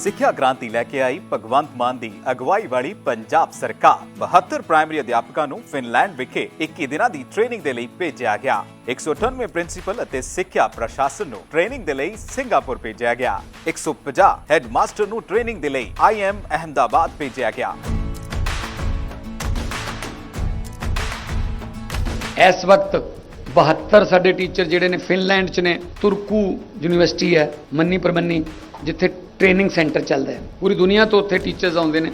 ਸਿੱਖਿਆ ਕ੍ਰਾਂਤੀ ਲੈ ਕੇ ਆਈ ਭਗਵੰਤ ਮਾਨ ਦੀ ਅਗਵਾਈ ਵਾਲੀ ਪੰਜਾਬ ਸਰਕਾਰ। 72 ਪ੍ਰਾਇਮਰੀ ਅਧਿਆਪਕਾਂ ਨੂੰ ਫਿਨਲੈਂਡ ਵਿਖੇ 21 ਦਿਨਾਂ ਦੀ ਟ੍ਰੇਨਿੰਗ ਦੇ ਲਈ ਭੇਜਿਆ ਗਿਆ। 198 ਪ੍ਰਿੰਸੀਪਲ ਅਤੇ ਸਿੱਖਿਆ ਪ੍ਰਸ਼ਾਸਨ ਨੂੰ ਟ੍ਰੇਨਿੰਗ ਦੇ ਲਈ ਸਿੰਗਾਪੁਰ ਭੇਜਿਆ ਗਿਆ। 150 ਹੈਡਮਾਸਟਰ ਨੂੰ ਟ੍ਰੇਨਿੰਗ ਦੇ ਲਈ ਆਈਐਮ ਅਹਮਦਾਬਾਦ ਭੇਜਿਆ ਗਿਆ। ਇਸ ਵਕਤ 72 ਸਾਡੇ ਟੀਚਰ ਜਿਹੜੇ ਨੇ ਫਿਨਲੈਂਡ 'ਚ ਨੇ, ਤੁਰਕੂ ਯੂਨੀਵਰਸਿਟੀ ਹੈ, ਮੰਨੀ ਪਰਮੰਨੀ। ਜਿੱਥੇ ਟ੍ਰੇਨਿੰਗ ਸੈਂਟਰ ਚੱਲਦਾ ਹੈ। ਪੂਰੀ ਦੁਨੀਆ ਤੋਂ ਉੱਥੇ ਟੀਚਰਸ ਆਉਂਦੇ ਨੇ।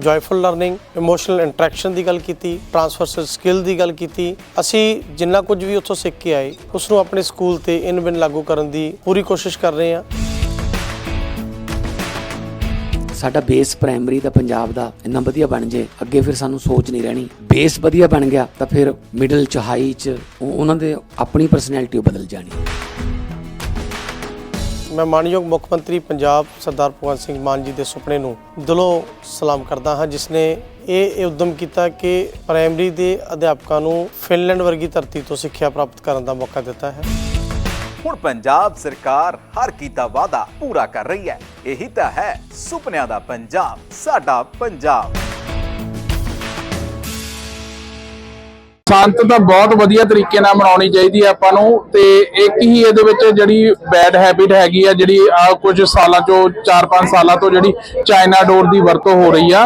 ਜੋਇਫੁਲ ਲਰਨਿੰਗ ਇਮੋਸ਼ਨਲ ਇੰਟਰੈਕਸ਼ਨ ਦੀ ਗੱਲ ਕੀਤੀ ਟ੍ਰਾਂਸਫਰਸਲ ਸਕਿੱਲ ਦੀ ਗੱਲ ਕੀਤੀ। ਅਸੀਂ ਜਿੰਨਾ ਕੁਝ ਵੀ ਉੱਥੋਂ ਸਿੱਖ ਕੇ ਆਏ ਉਸ ਨੂੰ ਆਪਣੇ ਸਕੂਲ ਤੇ ਇਨ ਬਿਨ ਲਾਗੂ ਕਰਨ ਦੀ ਪੂਰੀ ਕੋਸ਼ਿਸ਼ ਕਰ ਰਹੇ ਹਾਂ। ਸਾਡਾ ਬੇਸ ਪ੍ਰਾਇਮਰੀ ਦਾ ਪੰਜਾਬ ਦਾ ਇੰਨਾ ਵਧੀਆ ਬਣ ਜੇ ਅੱਗੇ ਫਿਰ ਸਾਨੂੰ ਸੋਚ ਨਹੀਂ ਰਹਿਣੀ। ਬੇਸ ਵਧੀਆ ਬਣ ਗਿਆ ਤਾਂ ਫਿਰ ਮਿਡਲ ਚ ਹਾਈ ਚ ਉਹ- ਉਹਨਾਂ ਦੇ ਆਪਣੀ ਪਰਸਨੈਲਿਟੀ ਬਦਲ ਜਾਣੀ। ਮੈਂ ਮਾਨਯੋਗ ਮੁੱਖ ਮੰਤਰੀ ਪੰਜਾਬ ਸਰਦਾਰ ਭਗਵੰਤ ਸਿੰਘ ਮਾਨ ਜੀ ਦੇ ਸੁਪਨੇ ਨੂੰ ਦਿਲੋਂ ਸਲਾਮ ਕਰਦਾ ਹਾਂ, ਜਿਸ ਨੇ ਇਹ ਇਹ ਉਦਮ ਕੀਤਾ ਕਿ ਪ੍ਰਾਇਮਰੀ ਦੇ ਅਧਿਆਪਕਾਂ ਨੂੰ ਫਿਨਲੈਂਡ ਵਰਗੀ ਧਰਤੀ ਤੋਂ ਸਿੱਖਿਆ ਪ੍ਰਾਪਤ ਕਰਨ ਦਾ ਮੌਕਾ ਦਿੱਤਾ ਹੈ। ਹੁਣ ਪੰਜਾਬ ਸਰਕਾਰ ਹਰ ਕੀਤਾ ਵਾਅਦਾ ਪੂਰਾ ਕਰ ਰਹੀ ਹੈ। ਇਹੀ ਤਾਂ ਹੈ ਸੁਪਨਿਆਂ ਦਾ ਪੰਜਾਬ, ਸਾਡਾ ਪੰਜਾਬ। ਸੰਤ ਤਾਂ ਬਹੁਤ ਵਧੀਆ ਤਰੀਕੇ ਨਾਲ ਮਨਾਉਣੀ ਚਾਹੀਦੀ ਹੈ ਆਪਾਂ ਨੂੰ ਤੇ ਇੱਕ ਹੀ ਇਹਦੇ ਵਿੱਚ ਜਿਹੜੀ ਬੈਡ ਹੈਬਿਟ ਹੈਗੀ ਆ, ਜਿਹੜੀ ਆ ਕੁਝ ਸਾਲਾਂ ਤੋਂ 4-5 ਸਾਲਾਂ ਤੋਂ ਜਿਹੜੀ ਚਾਈਨਾ ਡੋਰ ਦੀ ਵਰਤੋਂ ਹੋ ਰਹੀ ਆ,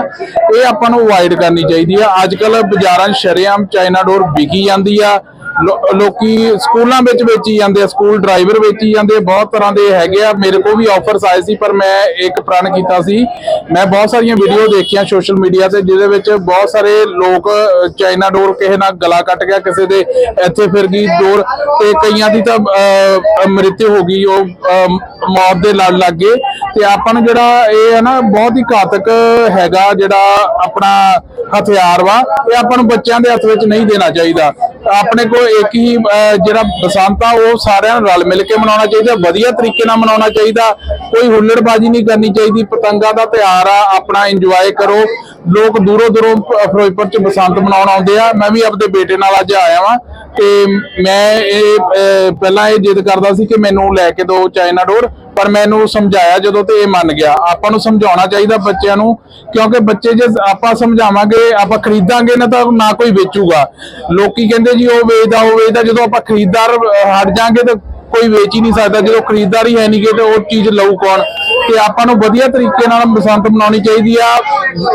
ਇਹ ਆਪਾਂ ਨੂੰ ਅਵਾਇਡ ਕਰਨੀ ਚਾਹੀਦੀ ਆ। ਅੱਜ ਕੱਲ ਬਾਜ਼ਾਰਾਂ 'ਚ ਸ਼ਰੇਆਮ ਚਾਈਨਾ ਡੋਰ ਵਿਕੀ ਜਾਂਦੀ ਆ। ਲੋਕੀ ਸਕੂਲਾਂ ਵਿੱਚ ਵੇਚੀ ਜਾਂਦੇ ਆ ਸਕੂਲ ਡਰਾਈਵਰ ਵੇਚੀ ਜਾਂਦੇ ਆ, ਬਹੁਤ ਤਰ੍ਹਾਂ ਦੇ ਹੈਗੇ ਆ। ਮੇਰੇ ਕੋਲ ਵੀ ਆਫਰਸ ਆਏ ਸੀ ਪਰ ਮੈਂ ਇੱਕ ਪ੍ਰਣ ਕੀਤਾ ਸੀ। ਮੈਂ ਬਹੁਤ ਸਾਰੀਆਂ ਵੀਡੀਓ ਦੇਖੀਆਂ ਸੋਸ਼ਲ ਮੀਡੀਆ ਤੇ ਜਿਹਦੇ ਵਿੱਚ ਬਹੁਤ ਸਾਰੇ ਲੋਕ ਚਾਈਨਾ ਡੋਰ ਕਿਸੇ ਨਾਲ ਗਲਾ ਕੱਟ ਗਿਆ ਕਿਸੇ ਦੇ ਇੱਥੇ ਫਿਰ ਗਈ ਡੋਰ ਤੇ ਕਈਆਂ ਦੀ ਤਾਂ ਅ, ਹੋ ਗਈ ਉਹ ਮੌਤ ਦੇ ਲੜ ਲੱਗ ਗਏ। ਤੇ ਆਪਾਂ ਨੂੰ ਜਿਹੜਾ ਇਹ ਹੈ ਨਾ ਬਹੁਤ ਹੀ ਘਾਤਕ ਹੈਗਾ ਜਿਹੜਾ ਆਪਣਾ ਹਥਿਆਰ ਵਾ ਇਹ ਆਪਾਂ ਨੂੰ ਬੱਚਿਆਂ ਦੇ ਹੱਥ ਵਿੱਚ ਨਹੀਂ ਦੇਣਾ ਚਾਹੀਦਾ। ਆਪਣੇ ਕੋਲ ਇੱਕ ਹੀ ਅਹ, ਜਿਹੜਾ ਬਸੰਤ ਆ ਉਹ ਸਾਰਿਆਂ ਨੂੰ ਰਲ ਮਿਲ ਕੇ ਮਨਾਉਣਾ ਚਾਹੀਦਾ ਵਧੀਆ ਤਰੀਕੇ ਨਾਲ ਮਨਾਉਣਾ ਚਾਹੀਦਾ। ਕੋਈ ਹੁੱਲੜਬਾਜ਼ੀ ਨਹੀਂ ਕਰਨੀ ਚਾਹੀਦੀ ਪਤੰਗਾਂ ਦਾ ਤਿਉਹਾਰ ਆ ਆਪਣਾ ਇੰਜੋਏ ਕਰੋ। ਲੋਕ ਦੂਰੋਂ ਦੂਰੋਂ ਫਿਰੋਜ਼ਪੁਰ ਚ ਬਸੰਤ ਮਨਾਉਣ ਆਉਂਦੇ ਆ। ਮੈਂ ਵੀ ਆਪਣੇ ਬੇਟੇ ਨਾਲ ਅੱਜ ਆਇਆ ਵਾਂ ਤੇ ਮੈਂ ਇਹ ਪਹਿਲਾਂ ਇਹ ਜਿੱਦ ਕਰਦਾ ਸੀ ਕਿ ਮੈਨੂੰ ਲੈ ਕੇ ਦਿਓ ਚਾਈਨਾ ਡੋਰ, ਪਰ ਮੈਨੂੰ ਸਮਝਾਇਆ ਜਦੋਂ ਤੇ ਇਹ ਮੰਨ ਗਿਆ। ਆਪਾਂ ਨੂੰ ਸਮਝਾਉਣਾ ਚਾਹੀਦਾ ਬੱਚਿਆਂ ਨੂੰ, ਕਿਉਂਕਿ ਬੱਚੇ ਜੇ ਆਪਾਂ ਸਮਝਾਵਾਂਗੇ, ਆਪਾਂ ਖਰੀਦਾਂਗੇ ਨਾ ਤਾਂ ਨਾ ਕੋਈ ਵੇਚੂਗਾ। ਲੋਕੀ ਕਹਿੰਦੇ ਜੀ ਉਹ ਵੇਚਦਾ ਉਹ ਵੇਚਦਾ, ਜਦੋਂ ਆਪਾਂ ਖਰੀਦਦਾਰ ਹਟ ਜਾਾਂਗੇ ਤੇ ਕੋਈ ਵੇਚ ਹੀ ਨਹੀਂ ਸਕਦਾ, ਜਦੋਂ ਖਰੀਦਦਾਰ ਹੀ ਹੈ ਨਹੀਂ ਗੇ ਤੇ ਉਹ ਚੀਜ਼ ਲਊ ਕੌਣ? ਤੇ ਆਪਾਂ ਨੂੰ ਵਧੀਆ ਤਰੀਕੇ ਨਾਲ ਬਸੰਤ ਮਨਾਉਣੀ ਚਾਹੀਦੀ ਆ।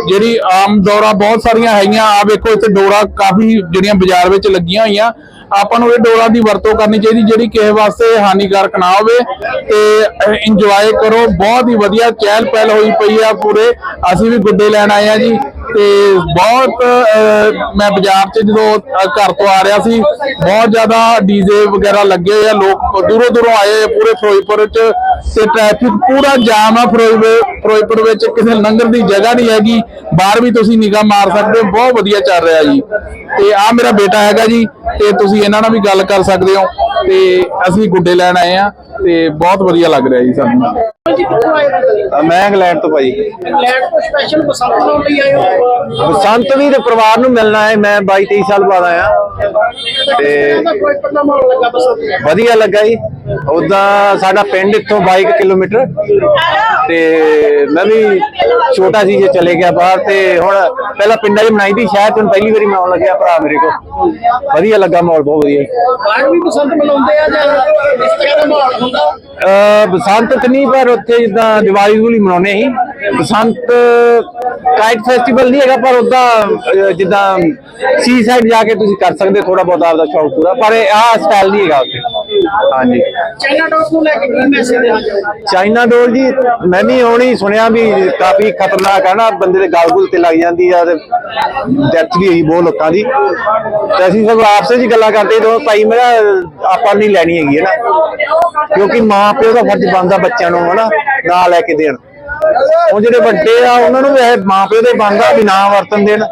ਜਿਹੜੀ ਆਮ ਦੌਰਾ ਬਹੁਤ ਸਾਰੀਆਂ ਹੈਗੀਆਂ ਆ ਵੇਖੋ ਇੱਥੇ ਡੋਰਾ ਕਾਫੀ ਜਿਹੜੀਆਂ ਬਾਜ਼ਾਰ ਵਿੱਚ ਲੱਗੀਆਂ ਹੋਈਆਂ। ਆਪਾਂ ਨੂੰ ਇਹ ਡੋਰਾਂ ਦੀ ਵਰਤੋਂ ਕਰਨੀ ਚਾਹੀਦੀ, ਜਿਹੜੀ ਕਿਸੇ ਵਾਸਤੇ ਹਾਨੀਕਾਰਕ ਨਾ ਹੋਵੇ ਤੇ ਇੰਜੋਏ ਕਰੋ। ਬਹੁਤ ਹੀ ਵਧੀਆ ਚਹਿਲ ਪਹਿਲ ਹੋਈ ਪਈ ਆ ਪੂਰੇ। ਅਸੀਂ ਵੀ ਗੁੱਡੇ ਲੈਣ ਆਏ ਆ ਜੀ। ਤੇ ਬਹੁਤ ਮੈਂ ਬਾਜ਼ਾਰ 'ਚ ਜਦੋਂ ਘਰ ਤੋਂ ਆ ਰਿਹਾ ਸੀ, ਬਹੁਤ ਜ਼ਿਆਦਾ ਡੀਜੇ ਵਗੈਰਾ ਲੱਗੇ ਹੋਏ ਆ, ਲੋਕ ਦੂਰੋਂ ਦੂਰੋਂ ਆਏ ਪੂਰੇ ਫਿਰੋਜ਼ਪੁਰ 'ਚ ਤੇ ਟ੍ਰੈਫਿਕ ਪੂਰਾ ਜਾਮ ਆ ਫਿਰੋਜ਼ਪੁਰ ਫਿਰੋਜ਼ਪੁਰ ਵਿੱਚ। ਕਿਸੇ ਲੰਗਰ ਦੀ ਜਗ੍ਹਾ ਨਹੀਂ ਹੈਗੀ। ਬਾਹਰ ਵੀ ਤੁਸੀਂ ਨਿਗਾਹ ਮਾਰ ਸਕਦੇ ਹੋ। ਬਹੁਤ ਵਧੀਆ ਚੱਲ ਰਿਹਾ ਜੀ। ਤੇ ਆ ਮੇਰਾ ਬੇਟਾ ਹੈਗਾ ਜੀ। ਤੇ ਤੁਸੀਂ ਇਹਨਾਂ ਨਾਲ ਵੀ ਗੱਲ ਕਰ ਸਕਦੇ ਹੋ। ਤੇ ਅਸੀਂ ਗੁੱਡੇ ਲੈਣ ਆਏ ਆ ਤੇ ਬਹੁਤ ਵਧੀਆ ਲੱਗ ਰਿਹਾ ਜੀ ਸਾਨੂੰ। ਮੈਂ ਇੰਗਲੈਂਡ ਤੋਂ ਭਾਈ। ਇੰਗਲੈਂਡ ਤੋਂ ਸਪੈਸ਼ਲ ਬਸੰਤ ਮਨਾਉਣ ਲਈ ਆਏ ਹੋ? ਬਸੰਤ ਵੀ ਤੇ ਪਰਿਵਾਰ ਨੂੰ ਮਿਲਣਾ ਹੈ ਮੈਂ 22 23 ਸਾਲ ਬਾਅਦ ਆਇਆ। ਤੇ ਵਧੀਆ ਲੱਗਾ ਜੀ। ਉਦਾਂ ਸਾਡਾ ਪਿੰਡ ਇੱਥੋਂ 22 ਕਿਲੋਮੀਟਰ। ਤੇ ਮੈਂ ਵੀ ਛੋਟਾ ਸੀ ਜੇ ਚਲੇ ਗਿਆ ਬਾਹਰ ਤੇ ਹੁਣ ਪਹਿਲਾਂ ਪਿੰਡਾਂ 'ਚ ਮਨਾਈ ਦੀ 'ਚ ਹੁਣ ਪਹਿਲੀ ਵਾਰੀ ਮਨਾਉਣ ਲੱਗਿਆ ਭਰਾ ਮੇਰੇ ਕੋਲ। ਵਧੀਆ ਲੱਗਾ ਮਾਹੌਲ ਬਹੁਤ ਵਧੀਆ। ਬਾਹਰ ਵੀ ਬਸੰਤ ਮਨਾਉਂਦੇ ਆ ਜਾਂ ਇਸ ਤਰ੍ਹਾਂ ਦਾ ਮਾਹੌਲ ਹੁੰਦਾ? ਬਸੰਤ ਤੇ ਨਹੀਂ ਪਰ ਉੱਥੇ ਜਿੱਦਾਂ ਦੀਵਾਲੀ ਦੂਲੀ ਮਨਾਉਂਦੇ ਸੀ। ਬਸੰਤ ਕਾਈਟ ਫੈਸਟੀਵਲ ਨਹੀਂ ਹੈਗਾ ਪਰ ਉਦਾਂ ਜਿੱਦਾਂ ਸੀ ਸਾਈਡ ਜਾ ਕੇ ਤੁਸੀਂ ਕਰ ਸਕਦੇ ਥੋੜਾ ਬਹੁਤ ਆਪਦਾ ਸ਼ੌਕ ਪੂਰਾ। ਪਰ ਇਹ ਆਹ ਸਟਾਈਲ ਨਹੀਂ ਹੈਗਾ ਉੱਥੇ। ਹਾਂਜੀ। ਚਾਈਨਾ ਡੋਰ ਨੂੰ ਲੈ ਕੇ ਕੀ ਮੈਸੇਜ ਦੇਣਾ ਚਾਹੁੰਦੇ ਚਾਈਨਾ ਡੋਰ ਜੀ ਮੈਂ ਵੀ ਹੁਣ ਸੁਣਿਆ ਵੀ ਕਾਫੀ ਖਤਰਨਾਕ ਹੈ ਨਾ ਬੰਦੇ ਦੇ ਗਲ ਗੁਲ ਤੇ ਲੱਗ ਜਾਂਦੀ ਆ ਤੇ ਡੈਥ ਵੀ ਹੋਈ ਬਹੁਤ ਲੋਕਾਂ ਦੀ। ਤੇ ਅਸੀਂ ਸਭ ਆਪਸ ਵਿੱਚ ਗੱਲਾਂ ਕਰਦੇ ਦੋ ਭਾਈ ਮੇਰਾ ਆਪਾਂ ਨਹੀਂ ਲੈਣੀ ਹੈਗੀ ਹੈ ਨਾ। ਕਿਉਂਕਿ ਮਾਂ ਪਿਓ ਦਾ ਫਰਜ਼ ਬਣਦਾ ਬੱਚਿਆਂ ਨੂੰ ਹਨਾ ਨਾ ਲੈ ਕੇ ਦੇਣ। ਉਹ ਜਿਹੜੇ ਵੱਡੇ ਆ ਉਹਨਾਂ ਨੂੰ ਵੀ ਇਹ ਮਾਂ ਪਿਓ ਦੇ ਬਣਦਾ ਵੀ ਨਾ ਵਰਤਨ ਦੇਣ।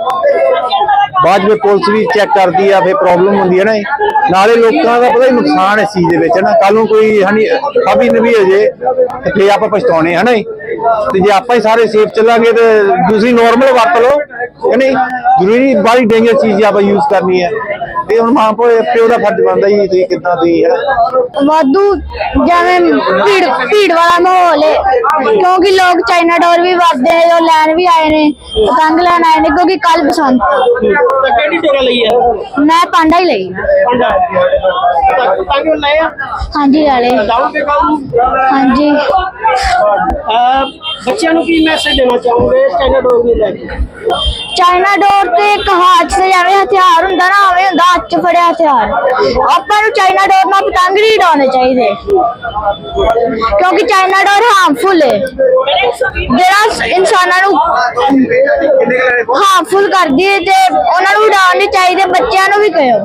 ਬਾਅਦ ਵਿੱਚ ਪੁਲਿਸ ਵੀ ਚੈੱਕ ਕਰਦੀ ਆ ਫੇ ਪ੍ਰੋਬਲਮ ਹੁੰਦੀ ਹੈ ਨਾ ਇਹ। ਨਾਲੇ ਲੋਕਾਂ ਦਾ ਪਤਾ ਹੀ ਨੁਕਸਾਨ ਇਸ ਚੀਜ਼ ਦੇ ਵਿੱਚ ਹੈ ਨਾ ਕੱਲ ਨੂੰ ਕੋਈ ਹਨੀ, ਅਭੀ ਨਵੀ ਹੋ ਜੇ ਤੇ ਫੇ ਆਪਾਂ ਪਛਤਾਉਣੇ ਹਨਾ ਜੀ। ਤੇ ਜੇ ਆਪਾਂ ਹੀ ਸਾਰੇ ਸੇਫ ਚੱਲਾਂਗੇ, ਤੇ ਦੂਸਰੀ ਨਾਰਮਲ ਵਰਤ ਲਓ ਹੈ ਨਹੀਂ ਜ਼ਰੂਰੀ ਨਹੀਂ ਡੇਂਜਰ ਚੀਜ਼ ਆਪਾਂ ਯੂਜ਼ ਕਰਨੀ ਹੈ ਇਹ ਹੁਣ ਮਾਂ ਪਿਓ ਪਿਓ ਦਾ ਫਰਜ਼ ਬਣਦਾ ਜੀ ਤੁਸੀਂ ਕਿੱਦਾਂ ਦੀ ਹੈ ਵਾਧੂ ਜਿਵੇਂ ਭੀੜ ਭੀੜ ਵਾਲਾ ਮਾਹੌਲ ਹੈ ਕਿਉਂਕਿ ਲੋਕ ਚਾਈਨਾ ਡੋਰ ਵੀ ਵਰਦੇ ਨੇ ਉਹ ਲੈਣ ਵੀ ਆਏ ਨੇ ਪਤੰਗ ਲੈਣ ਆਏ ਨੇ ਕਿਉਂਕਿ ਕੱਲ ਬਸੰਤ। ਤਾਂ ਕਿਹੜੀ ਜਗ੍ਹਾ ਲਈ ਹੈ ਮੈਂ ਪਾਂਡਾ ਹੀ ਲਈ। ਪੰਡਾ। ਤਾਂ ਕਿ ਲਏ ਆ? ਹਾਂਜੀ ਵਾਲੇ ਜਾਓਗੇ ਕੱਲ ਨੂੰ? ਹਾਂਜੀ। ਅਹ ਬੱਚਿਆਂ ਨੂੰ ਕੀ ਮੈਸੇਜ ਦੇਣਾ ਚਾਹੋਗੇ? ਚਾਈਨਾ ਡੋਰ ਨੂੰ ਲੈ ਕੇ। ਚਾਈਨਾ ਡੋਰ ਤੇ ਇੱਕ ਹੱਥ 'ਚ ਜਿਵੇਂ ਹਥਿਆਰ ਹੁੰਦਾ ਨਾ ਉਵੇਂ ਹੁੰਦਾ ਹੱਥ 'ਚ ਫੜਿਆ ਹਥਿਆਰ। ਆਪਾਂ ਨੂੰ ਚਾਈਨਾ ਡੋਰ ਨਾਲ ਪਤੰਗ ਨਹੀਂ ਉਡਾਉਣੇ ਚਾਹੀਦੇ। ਕਿਉਂਕਿ ਚਾਈਨਾ ਡੋਰ ਹਾਰਮਫੁਲ ਹੈ ਜਿਹੜਾ ਇਨਸਾਨਾਂ ਨੂੰ ਹਾਰਮਫੁਲ ਕਰਦੀ ਹੈ ਤੇ ਉਹਨਾਂ ਨੂੰ ਉਡਾਉਣ ਚਾਹੀਦੇ, ਬੱਚਿਆਂ ਨੂੰ ਵੀ ਕਹਿਓ